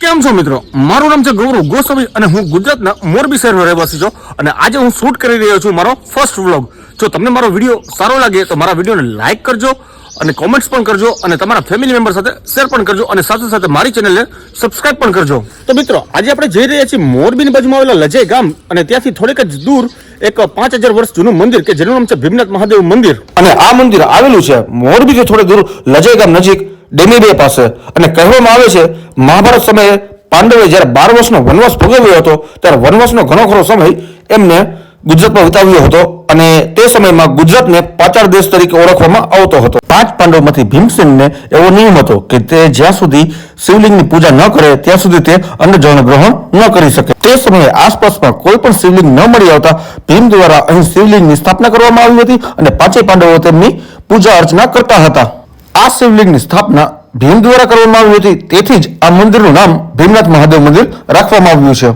કેમ છો મિત્રો? મારું નામ છે ગૌરવ ગોસ્વામી અને હું ગુજરાતના મોરબી શહેરનો રહેવાસી છું અને આજે હું શૂટ કરી રહ્યો છું મારો ફર્સ્ટ વ્લોગ જો તમને મારો વીડિયો સારો લાગે તો મારા વિડીયોને લાઇક કરજો અને કોમેન્ટ્સ પણ કરજો અને તમારા ફેમિલી મેમ્બર સાથે શેર પણ કરજો અને સાથે સાથે મારી ચેનલને સબસ્ક્રાઇબ પણ કરજો. તો મિત્રો, આજે આપણે જઈ રહ્યા છીએ મોરબીની બાજુમાં આવેલા લજય ગામ અને ત્યાંથી થોડીક જ દૂર એક પાંચ હજાર વર્ષ જૂનું મંદિર કે જેનું નામ છે ભીમનાથ મહાદેવ મંદિર. અને આ મંદિર આવેલું છે મોરબીથી થોડે દૂર લજય ગામ નજીક. ડેમીબે પાસે. અને કહેવામાં આવે છે, મહાભારત સમયે પાંડવે જ્યારે બાર વર્ષનો વનવાસ ભોગવ્યો હતો, ત્યારે વનવાસનો ઘણો ખરો સમય એમને ગુજરાતમાં વિતાવ્યો હતો અને તે સમયમાં ગુજરાતને પાચાળ દેશ તરીકે ઓળખવામાં આવતો હતો. પાંચ પાંડવમાંથી ભીમસેનને એવો નિયમ હતો કે તે જ્યાં સુધી શિવલિંગની પૂજા ન કરે, ત્યાં સુધી તે અન્નજળ ગ્રહણ ન કરી શકે. તે સમયે આસપાસમાં કોઈ પણ શિવલિંગ ન મળી આવતા ભીમ દ્વારા અહીં શિવલિંગની સ્થાપના કરવામાં આવી હતી અને પાંચેય પાંડવો તેમની પૂજા અર્ચના કરતા હતા. આ શિવલિંગની સ્થાપના ભીમ દ્વારા કરવામાં આવી હતી. તેથી જ આ મંદિરનું નામ ભીમનાથ મહાદેવ મંદિર રાખવામાં આવ્યું છે.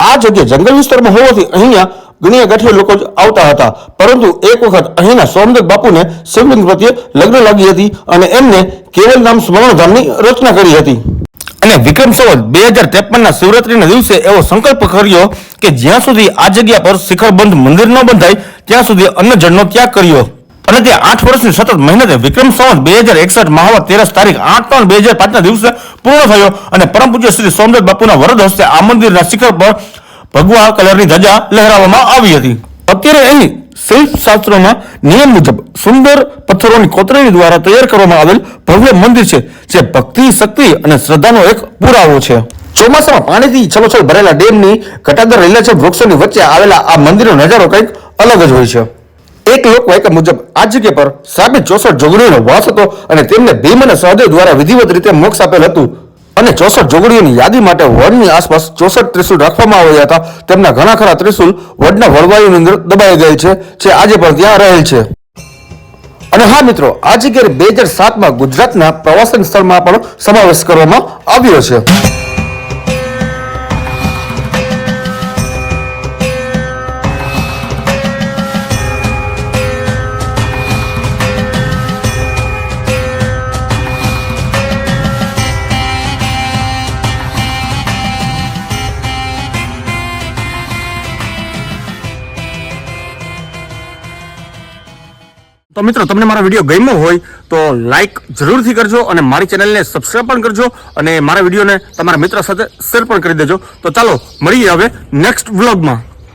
આ જગ્યા જંગલ વિસ્તારમાં હોવાથી અહીંયા ગણ્યા ગાંઠિયા લોકો આવતા હતા. પરંતુ એક વખત અહીંના સોમદેવ બાપુને શિવલિંગ પ્રત્યે લગ્ન લાગી હતી અને એમને કેવલ નામ સ્મરણધામની રચના કરી હતી. અને વિક્રમ સંવત બે હજાર ત્રેપનના શિવરાત્રીના દિવસે એવો સંકલ્પ કર્યો કે જ્યાં સુધી આ જગ્યા પર શિખરબંધ મંદિર ન બંધાય, ત્યાં સુધી અન્નજળનો ત્યાગ કર્યો. અને તે આઠ વર્ષની સતત મહેનતે વિક્રમ સંવત બે હજાર એકસઠ મહાવત તેરસ તારીખ આઠ ત્રણ બે હજાર પાંચના દિવસે પૂર્ણ થયો અને પરમ પૂજ્ય શ્રી સોમદેવ બાપુના વરદ હસ્તે આ મંદિરના શિખર પર ભગવા કલરની ધજા લહેરાવવામાં આવી હતી. અત્યારે અહીં શિલ્પ શાસ્ત્રોમાં નિયમ મુજબ સુંદર પથ્થરોની કોતરણી દ્વારા તૈયાર કરવામાં આવેલ ભવ્ય મંદિર છે, જે ભક્તિ, શક્તિ અને શ્રદ્ધાનો એક પુરાવો છે. ચોમાસામાં પાણીથી છલોછલ ભરેલા ડેમની ઘટાદર લીલાછમ વૃક્ષોની વચ્ચે આવેલા આ મંદિરનો નજારો કંઈક અલગ જ હોય છે. એક લોકવાયકા મુજબ આ જગ્યા પર સાબિત ચોસઠ જોગણીઓનો વાસ હતો અને તેમને ભીમ અને સહદેવ દ્વારા વિધિવત રીતે મોક્ષ આપેલ હતું. અને ચોસઠ જોગડીઓની યાદી માટે વડની આસપાસ ચોસઠ ત્રિશુલ રાખવામાં આવ્યા હતા. તેમના ઘણા ખરા ત્રિશુલ વડના વળવાયુની અંદર દબાઈ ગયેલ છે, જે આજે પણ ત્યાં રહેલ છે. અને હા મિત્રો આ ઘેર બે હજાર સાતમાં ગુજરાતના પ્રવાસન સ્થળમાં પણ સમાવેશ કરવામાં આવ્યો છે. તો મિત્રો, તમને મારો વીડિયો ગમ્યો હોય તો લાઇક જરૂરથી કરજો અને મારી ચેનલને સબસ્ક્રાઈબ પણ કરજો અને મારા વિડીયોને તમારા મિત્ર સાથે શેર પણ કરી દેજો. તો ચાલો, મળીએ હવે નેક્સ્ટ વ્લોગમાં